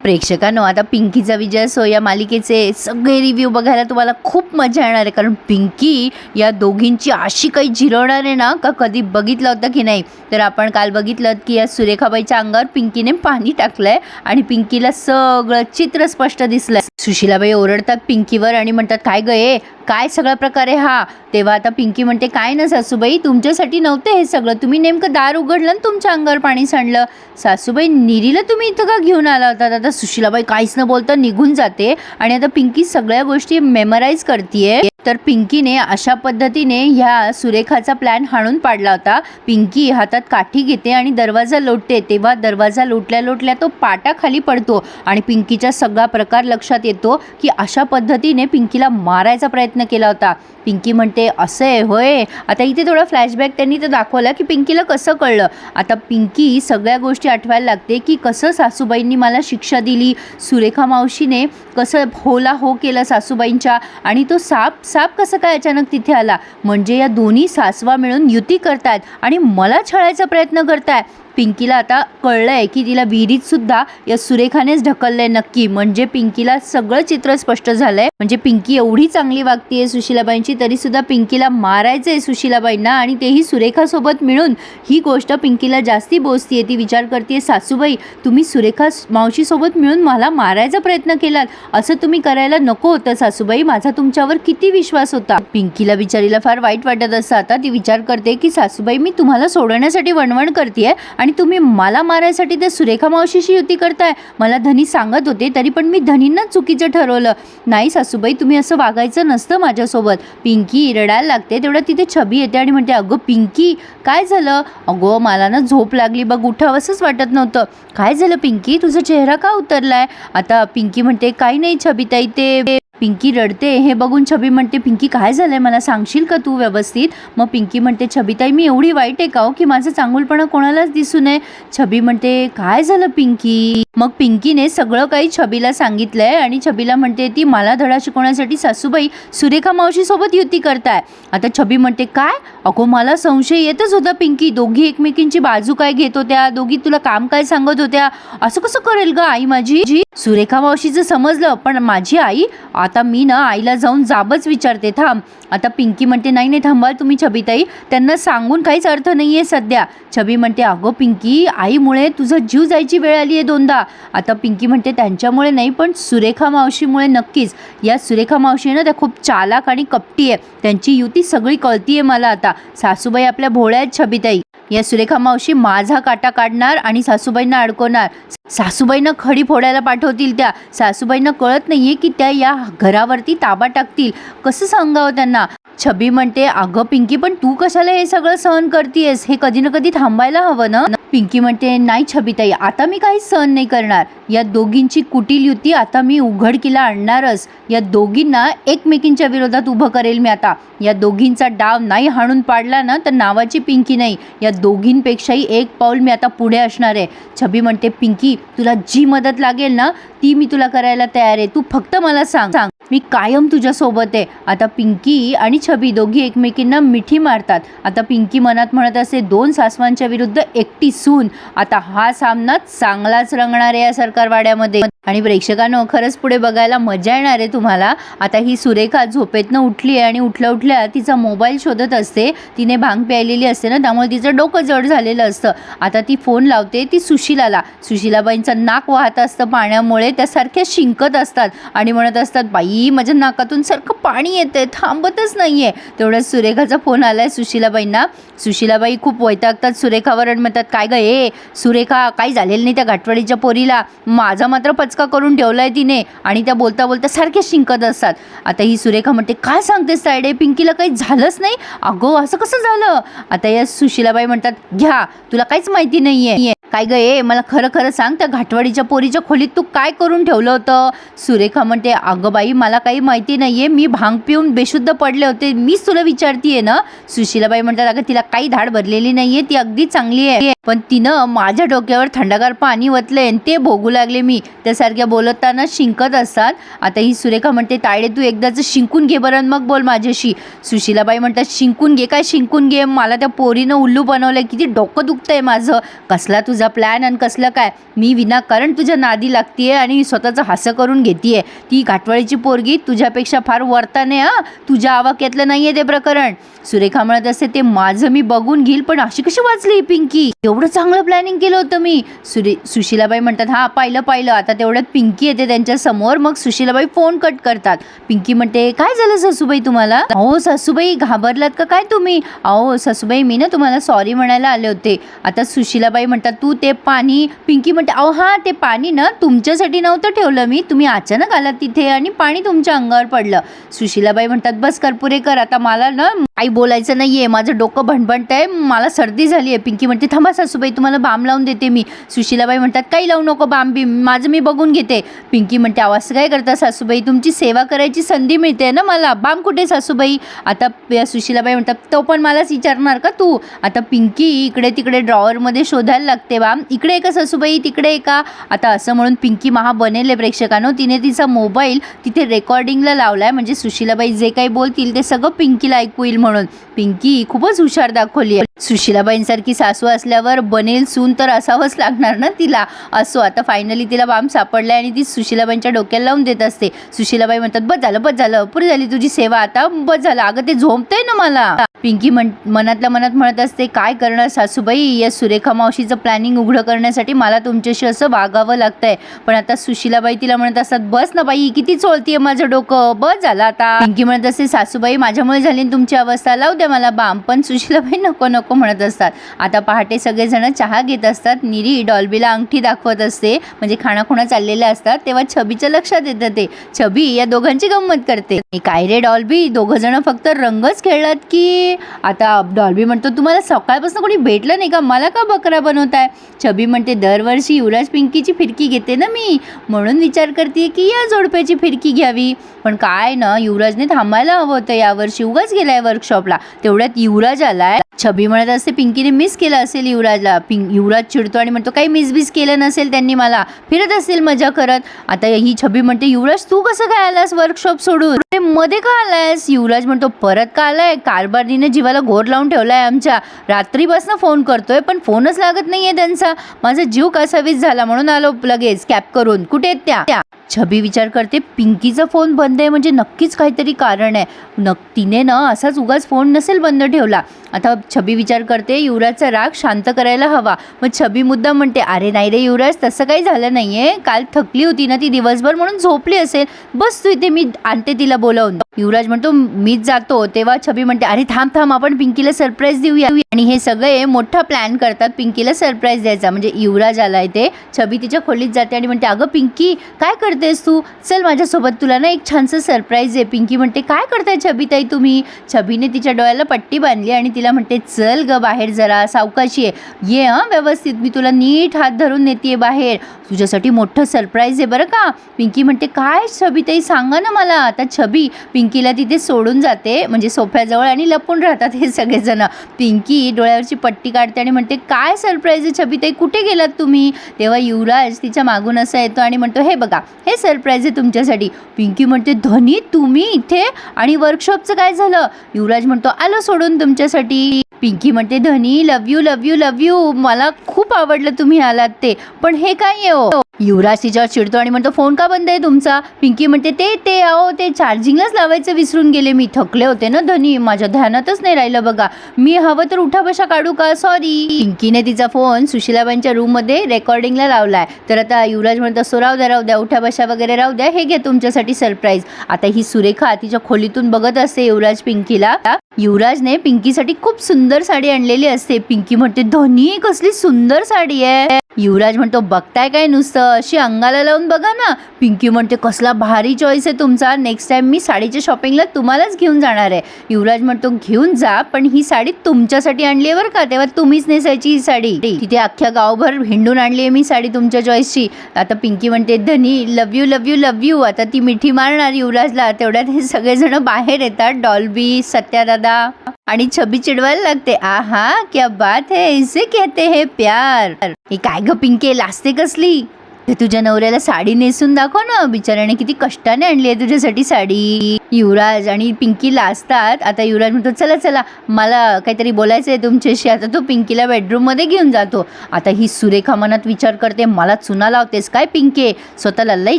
प्रेक्षकांनो आता पिंकीचा विजय असो या मालिकेचे सगळे रिव्ह्यू बघायला तुम्हाला खूप मजा येणार आहे. कारण पिंकी या दोघींची अशी काही जिरवणार आहे ना का कधी बघितलं होतं की नाही? तर आपण काल बघितलं की या सुरेखाबाईच्या अंगावर पिंकीने पाणी टाकलंय आणि पिंकीला सगळं चित्र स्पष्ट दिसलंय. सुशीलाबाई ओरडतात पिंकीवर आणि म्हणतात काय गये काय सगळा प्रकार आहे हा? तेव्हा आता पिंकी म्हणते काय ना सासूबाई तुमच्यासाठी नव्हतं हे सगळं. तुम्ही नेमकं दार उघडलं आणि तुमच्या अंगावर पाणी सांडलं. सासूबाई निरीला तुम्ही इथं का घेऊन आला होता? आता सुशीलाबाई काहीच न बोलता निघून जाते. आणि आता पिंकी सगळ्या गोष्टी मेमराईज करते तर पिंकीने अशा पद्धतीने ह्या सुरेखाचा प्लॅन हाणून पाडला होता. पिंकी हातात काठी घेते आणि दरवाजा लोटते. तेव्हा दरवाजा लोटल्या लोटल्या तो पाटा खाली पडतो आणि पिंकीचा सगळा प्रकार लक्षात येतो की अशा पद्धतीने पिंकीला मारायचा प्रयत्न केला होता. पिंकी म्हणते असं आहे होय. आता इथे थोडा फ्लॅशबॅक त्यांनी तर दाखवला की पिंकीला कसं कळलं. आता पिंकी सगळ्या गोष्टी आठवायला लागते की कसं सासूबाईंनी मला शिक्षा दिली सुरेखा मावशीने कसं होला हो केलं सासूबाईंच्या आणि तो साप साप कसं काय अचानक तिथे आला? म्हणजे या दोन्ही सासवा मिळून युती करतायत आणि मला छळायचा प्रयत्न करताय. पिंकीला आता कळलं आहे की तिला विहिरीत सुद्धा या सुरेखानेच ढकललंय नक्की. म्हणजे पिंकीला सगळं चित्र स्पष्ट झालंय. म्हणजे पिंकी एवढी चांगली वागतीये सुशीलाबाईंची तरी सुद्धा पिंकीला मारायचंय सुशीलाबाईंना आणि तेही सुरेखासोबत मिळून ही गोष्ट पिंकीला जास्ती बोचतीये ती विचार करते सासूबाई तुम्ही सुरेखा मावशीसोबत मिळून मला मारायचा प्रयत्न केलात. असं तुम्ही करायला नको होतं सासूबाई. माझा तुमच्यावर किती विश्वास होता? पिंकीला बिचारीला फार वाईट वाटत असतं. आता ती विचार करते की सासूबाई मी तुम्हाला सोडवण्यासाठी वणवण करते आणि तुम्ही मला मारायसाठी त्या सुरेखा मावशीशी युती करताय. मला धनी सांगत होते तरी पण मी धनींनाच चुकीचं ठरवलं. नाही सासूबाई तुम्ही असं वागायचं नसतं माझ्यासोबत. पिंकी रडायला लागते तेवढं तिथे छबी येते आणि म्हणते अगं पिंकी काय झालं? अगो मला ना झोप लागली बघ उठावंसंच वाटत नव्हतं. काय झालं पिंकी? तुझा चेहरा का उतरलाय? आता पिंकी म्हणते काही नाही छबीताई ते पिंकी रडते. हे बघून छबी म्हणते पिंकी काय झालंय? मला सांगशील का तू व्यवस्थित? मग पिंकी म्हणते छबीताई मी एवढी वाईट आहे का हो की माझं चांगुलपणा कोणालाच दिसू नये? छबी म्हणते काय झालं पिंकी? मग पिंकीने सगळं काही छबीला सांगितलंय आणि छबीला म्हणते ती मला धडा शिकवण्यासाठी सासूबाई सुरेखा मावशीसोबत युती करताय. आता छबी म्हणते काय? अगो मला संशय येतच होता पिंकी. दोघी एकमेकींची बाजू काय घेत होत्या? दोघी तुला काम काय सांगत होत्या? असं कसं करेल ग आई माझी? जी सुरेखा मावशीचं समजलं पण माझी आई आता मी ना आईला जाऊन जाबच विचारते थांब. आता पिंकी म्हणते नाही नाही थांबाल तुम्ही छबीताई. त्यांना सांगून काहीच अर्थ नाही आहे सध्या. छबी म्हणते अगं पिंकी आईमुळे तुझं जीव जायची वेळ आली आहे दोनदा. आता पिंकी म्हणते त्यांच्यामुळे नाही पण सुरेखा मावशीमुळे नक्कीच. या सुरेखा मावशी ना त्या खूप चालाक आणि कपटी आहे. त्यांची युती सगळी कळती आहे मला आता. सासूबाई आपल्या भोळ्या आहेत छबीताई. या सुरेखा मावशी माझा काटा काढणार आणि सासूबाईंना अडकवणार. सासूबाईंना खडी फोडायला पाठवतील त्या. सासूबाईंना कळत नाहीये की त्या या घरावरती ताबा टाकतील. कसं सांगावं त्यांना? छबी म्हणते अगं पिंकी पण तू कशाला हे सगळं सहन करतेयस? हे कधी ना कधी थांबायला हवं ना? पिंकी म्हणते नाही छबीताई आता मी काहीच सहन नाही करणार. या दोघींची कुटील युती आता मी उघडकीला आणणारच. या दोघींना एकमेकींच्या विरोधात उभं करेल मी आता. या दोघींचा डाव नाही हाणून पाडला ना तर नावाची पिंकी नाही. या दोघींपेक्षाही एक पाऊल मी आता पुढे असणार आहे. छबी म्हणते पिंकी तुला जी मदत लागेल ना ती मी तुला करायला तयार आहे. तू फक्त मला सांग. सांग. मी कायम तुझ्यासोबत आहे. आता पिंकी आणि छबी दोघी एकमेकींना मिठी मारतात. आता पिंकी मनात म्हणत असे दोन सासवांच्या विरुद्ध एकटी सून. आता हा सामना चांगलाच रंगणार आहे या सरकारवाड्यामध्ये. आणि प्रेक्षकांनो खरंच पुढे बघायला मजा येणार आहे तुम्हाला. आता ही सुरेखा झोपेतनं उठली आहे आणि उठल्या उठल्या तिचा मोबाईल शोधत असते. तिने भांग प्यायलेली असते ना त्यामुळे तिचं डोकं जड झालेलं असतं. आता ती फोन लावते ती सुशिलाला. सुशिलाबाईंचं नाक वाहत असतं पाण्यामुळे त्यासारख्या शिंकत असतात. आणि म्हणत असतात बाई माझ्या नाकातून सारखं पाणी येतंय थांबतच नाहीये. तेवढ्याच सुरेखाचा फोन आला आहे सुशिलाबाईंना. सुशिलाबाई खूप वैतागतात सुरेखावर आणि म्हणतात काय ग ए सुरेखा काही झालेलं नाही त्या घाटवाडीच्या पोरीला. माझा मात्र पचका करून ठेवलाय तिने. आणि त्या बोलता बोलता सारख्या शिंकत असतात. आता ही सुरेखा म्हणते काय सांगतेस सायडे पिंकीला काही झालंच नाही? अगो असं कसं झालं? आता या सुशिलाबाई म्हणतात घ्या तुला काहीच माहिती नाहीये. काय ग ए मला खरं खरं सांग त्या घाटवाडीच्या पोरीच्या खोलीत तू काय करून ठेवलं होतं? सुरेखा म्हणते अगं बाई मला काही माहिती नाहीये मी भांग पिऊन बेशुद्ध पडले होते मीच तुला विचारतीये ना? सुशीलाबाई म्हणतात अगं तिला काही धाड भरलेली नाहीये ती अगदी चांगली आहे. पण तिनं माझ्या डोक्यावर थंडगार पाणी वतलंय आणि ते भोगू लागले मी. त्यासारख्या बोलताना शिंकत असतात. आता ही सुरेखा म्हणते तायडे तू एकदाच शिंकून घे बरं मग बोल माझ्याशी. सुशीलाबाई म्हणतात शिंकून घे काय शिंकून घे? मला त्या पोरीनं उल्लू बनवलंय किती डोकं दुखतंय माझं. कसला तुझा प्लॅन आणि कसलं काय? मी विनाकारण तुझ्या नादी लागतीये आणि स्वतःचं हासं करून घेतीये. ती घाटवाळीची पोरगी तुझ्यापेक्षा फार वर्ताने हा? तुझ्या आवाक्यातलं नाहीये ते प्रकरण. सुरेखा म्हणत असते ते माझं मी बघून घेईल पण अशी कशी वाचली ही पिंकी? एवढं चांगलं प्लॅनिंग केलं होतं मी. सुरे सुशीलाबाई म्हणतात हा पाहिलं पाहिलं. आता तेवढ्यात पिंकी येते त्यांच्यासमोर. मग सुशीलाबाई फोन कट करतात. पिंकी म्हणते काय झालं सासूबाई तुम्हाला? अहो सासूबाई घाबरलात का काय तुम्ही? अहो सासूबाई मी ना तुम्हाला सॉरी म्हणायला आले होते. आता सुशीलाबाई म्हणतात तू ते पाणी पिंकी म्हणते अहो हां ते पाणी ना तुमच्यासाठी नव्हतं ठेवलं मी. तुम्ही अचानक आलात तिथे आणि पाणी तुमच्या अंगावर पडलं. सुशीलाबाई म्हणतात बस करपुरे कर आता मला ना आई बोलायचं नाही आहे माझं डोकं भणभणत आहे मला सर्दी झाली आहे पिंकी म्हणते थांबा सासूबाई तुम्हाला बाम लावून देते मी. सुशीलाबाई म्हणतात काही लावू नको बाम बी माझं मी बघून घेते. पिंकी म्हणते आवाज काय करता सासूबाई? तुमची सेवा करायची संधी मिळते ना मला. बाम कुठे सासूबाई? आता सुशीलाबाई म्हणतात तो पण मलाच विचारणार का तू? आता पिंकी इकडे तिकडे ड्रॉवरमध्ये शोधायला लागते. बाम इकडे एका ससूबाई तिकडे एका आता असं म्हणून पिंकी महा बनेले प्रेक्षकांनो. तिने तिचा मोबाईल तिथे रेकॉर्डिंगला लावलाय. म्हणजे सुशीलाबाई जे काही बोलतील ते सगळं पिंकीला ऐकू येईल म्हणून. पिंकी खूपच हुशार दाखवली आहे. सुशीलाबाईंसारखी सासू असल्यावर बनेल सून तर असावंच लागणार ना तिला? असो आता फायनली तिला बाम सापडलाय आणि ती सुशीलाबाईंच्या डोक्याला लावून देत असते. सुशीलाबाई म्हणतात बस झालं बस झालं पुरी झाली तुझी सेवा आता बस झालं. अगं ते झोपतंय ना मला. पिंकी म्हण मनातल्या मनात म्हणत असते काय करणार सासूबाई? या सुरेखा मावशीचं प्लॅनिंग उघडं करण्यासाठी मला तुमच्याशी असं वागावं लागतंय. पण आता सुशीलाबाई तिला म्हणत असतात बस ना बाई किती चोळतीये माझं डोकं. बस झालं आता. पिंकी म्हणत असते सासूबाई माझ्यामुळे झाली तुमची अवस्था? लावू द्या मला बाम. पण सुशीलाबाई नको नको. म्हणत असतात. आता पहाटे सगळेजण चहा घेत असतात. निरी डॉल्बीला अंगठी दाखवत असते. म्हणजे खाणाखुणा चाललेल्या असतात. तेव्हा छबीच्या लक्षात येतं ते. छबी या दोघांची गंमत करते. काय रे डॉल्बी? दोघं जण फक्त रंगच खेळलात की? आता डॉल्बी म्हणतो तुम्हाला सकाळपासून कोणी भेटलं नाही का? मला का बकरा बनवताय? छबी म्हणते दरवर्षी युवराज पिंकीची फिरकी घेते ना मी. म्हणून विचार करते की या जोडप्याची फिरकी घ्यावी. पण काय ना युवराजने थांबायला हवं होतं यावर्षी. उगाच गेलाय वर्कशॉपला तेवढ्यात युवराज आलाय. छबी म्हणत असते पिंकीने मिस केलं असेल युवराजला. पिंक युवराज चिडतो आणि म्हणतो काही मिस बिस केलं नसेल त्यांनी मला. फिरत असेल मजा करत. आता ही छबी म्हणते युवराज तू कसं काय आलास वर्कशॉप सोडून? मध्ये का आलायस? युवराज म्हणतो परत का आलाय? कारभारीने जीवाला घोर लावून ठेवलाय आमच्या. रात्रीपासून फोन करतोय पण फोनच लागत नाहीये त्यांचा. माझा जीव कसावीस झाला? म्हणून आलो लगेच कॅप करून. कुठे आहेत त्या? त्या छबी विचार करते पिंकीचा फोन बंद आहे म्हणजे नक्कीच काहीतरी कारण आहे. नक तिने ना असाच उगाच फोन नसेल बंद ठेवला. आता छबी विचार विचार करते युवराजचा राग शांत करायला हवा. मग छबी मुद्दा म्हणते अरे नाही रे युवराज तसं काही झालं नाहीये. काल थकली होती ना ती दिवसभर म्हणून झोपली असेल. बस तू इथे मी आणते तिला बोलावून. युवराज म्हणतो मीच जातो. तेव्हा छबी म्हणते अरे थांब थांब आपण पिंकीला सरप्राईज देऊया. आणि हे सगळे मोठा प्लॅन करतात पिंकीला सरप्राईज द्यायचा. म्हणजे युवराज आलाय ते छबी तिच्या खोलीत जाते आणि म्हणते अगं पिंकी काय करतेस तू? चल माझ्यासोबत तुला ना एक छानसं सरप्राईज आहे. पिंकी म्हणते काय करताय छबीताई तुम्ही? छबीने तिच्या डोळ्याला पट्टी बांधली आणि तिला म्हणते चल ग बाहेर जरा सावकाशी आहे. ये हां व्यवस्थित मी तुला नीट हात धरून नेते बाहेर. तुझ्यासाठी मोठं सरप्राईज आहे बरं का? पिंकी म्हणते काय छबीताई सांगा ना मला. आता छबी पिंकीला तिथे सोडून जाते म्हणजे सोफ्याजवळ आणि लपून राहतात हे सगळेजण. पिंकी डोळ्यावरची पट्टी काढते आणि म्हणते काय सरप्राईज आहे छबीताई? कुठे गेलात तुम्ही? तेव्हा युवराज तिच्या मागून असा येतो आणि म्हणतो हे बघा हे सरप्राईज आहे तुमच्यासाठी. पिंकी म्हणते धनी तुम्ही इथे? आणि वर्कशॉपचं काय झालं? युवराज म्हणतो आलो सोडून तुमच्यासाठी. पिंकी म्हणते धनी love you love you love you मला खूप आवडलं तुम्ही आलात ते. पण हे काय आहे हो? युवराज तिच्यावर चिडतो आणि म्हणतो फोन का बंद आहे तुमचा? पिंकी म्हणते ते ते अहो ते चार्जिंगलाच लावायचं विसरून गेले. मी थकले होते ना धनी माझ्या ध्यानातच नाही राहिलं बघा. मी हवं तर उठा बशा काढू का? सॉरी पिंकीने तिचा फोन सुशीलाबाईंच्या रूममध्ये रेकॉर्डिंगला लावलाय. तर आता युवराज म्हणतो असतो राहू द्या राहू द्या. उठा बशा वगैरे राहू द्या. हे घे तुमच्यासाठी सरप्राईज आता ही सुरेखा तिच्या खोलीतून बघत असते युवराज पिंकीला. युवराजने पिंकीसाठी खूप सुंदर साडी आणलेली असते. पिंकी म्हणते धनी कसली सुंदर साडी आहे. युवराज म्हणतो बघताय काय नुसतं? अशी अंगाला लावून बघा ना. पिंकी म्हणते कसला भारी चॉईस आहे तुमचा. नेक्स्ट टाईम मी साडीच्या शॉपिंगला तुम्हालाच घेऊन जाणार आहे. युवराज म्हणतो घेऊन जा पण ही साडी तुमच्यासाठी आणली आहे बरं का? तेव्हा तुम्हीच नेसायची ही साडी. तिथे अख्ख्या गावभर हिंडून आणली आहे मी साडी तुमच्या चॉईसची आता पिंकी म्हणते धनी love you love you love you आता ती मिठी मारणार युवराजला. तेवढ्यात हे सगळेजण बाहेर येतात. डॉल्बी सत्यादादा आणि छबी चिडवायला लागते. आहा क्या बात है इसे कहते है प्यार. हे काय ग पिंके लाजते कसली ते तुझ्या नवऱ्याला साडी नेसून दाखव ना. बिचाऱ्याने किती कष्टाने आणली आहे तुझ्यासाठी साडी. युवराज आणि पिंकी लाजतात आता युवराज म्हणतो चला चला मला काहीतरी बोलायचं आहे तुमच्याशी. आता तो पिंकीला बेडरूममध्ये घेऊन जातो आता ही सुरेखा मनात विचार करते मला चुना लावतेस काय पिंके? स्वतःला लई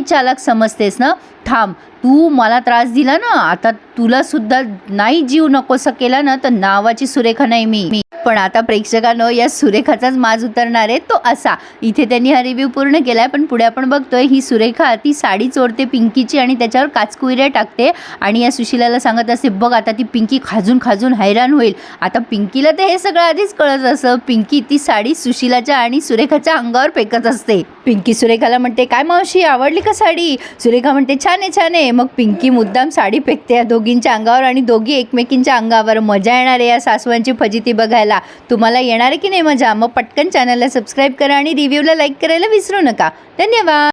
चालक समजतेस ना? थांब तू मला त्रास दिला ना? आता तुला सुद्धा नाही जीव नकोसा केला ना? तर नावाची सुरेखा नाही मी. मी पण आता प्रेक्षकांनो या सुरेखाचाच माज उतरणार आहे. तो असा. इथे त्यांनी हा रिव्ह्यू पूर्ण केला आहे पण पुढे आपण बघतोय ही सुरेखा ती साडी चोरते पिंकीची आणि त्याच्यावर काचकुयऱ्या टाकते. आणि या सुशिलाला सांगत असते बघ आता ती पिंकी खाजून खाजून हैराण होईल. आता पिंकीला तर हे सगळं आधीच कळत असं पिंकी ती साडी सुशिलाच्या आणि सुरेखाच्या अंगावर फेकत असते. पिंकी सुरेखाला म्हणते काय मावशी आवडली का साडी? सुरेखा म्हणते छान आहे छान आहे. मग पिंकी मुद्दाम साडी फेकते या दोघींच्या अंगावर आणि दोघी एकमेकींच्या अंगावर. मजा येणार आहे या सासवांची फजिती बघायला. तुम्हाला येणार आहे की नाही मजा? मग पटकन चॅनलला सबस्क्राईब करा आणि रिव्ह्यूला लाईक करायला विसरू नका. धन्यवाद.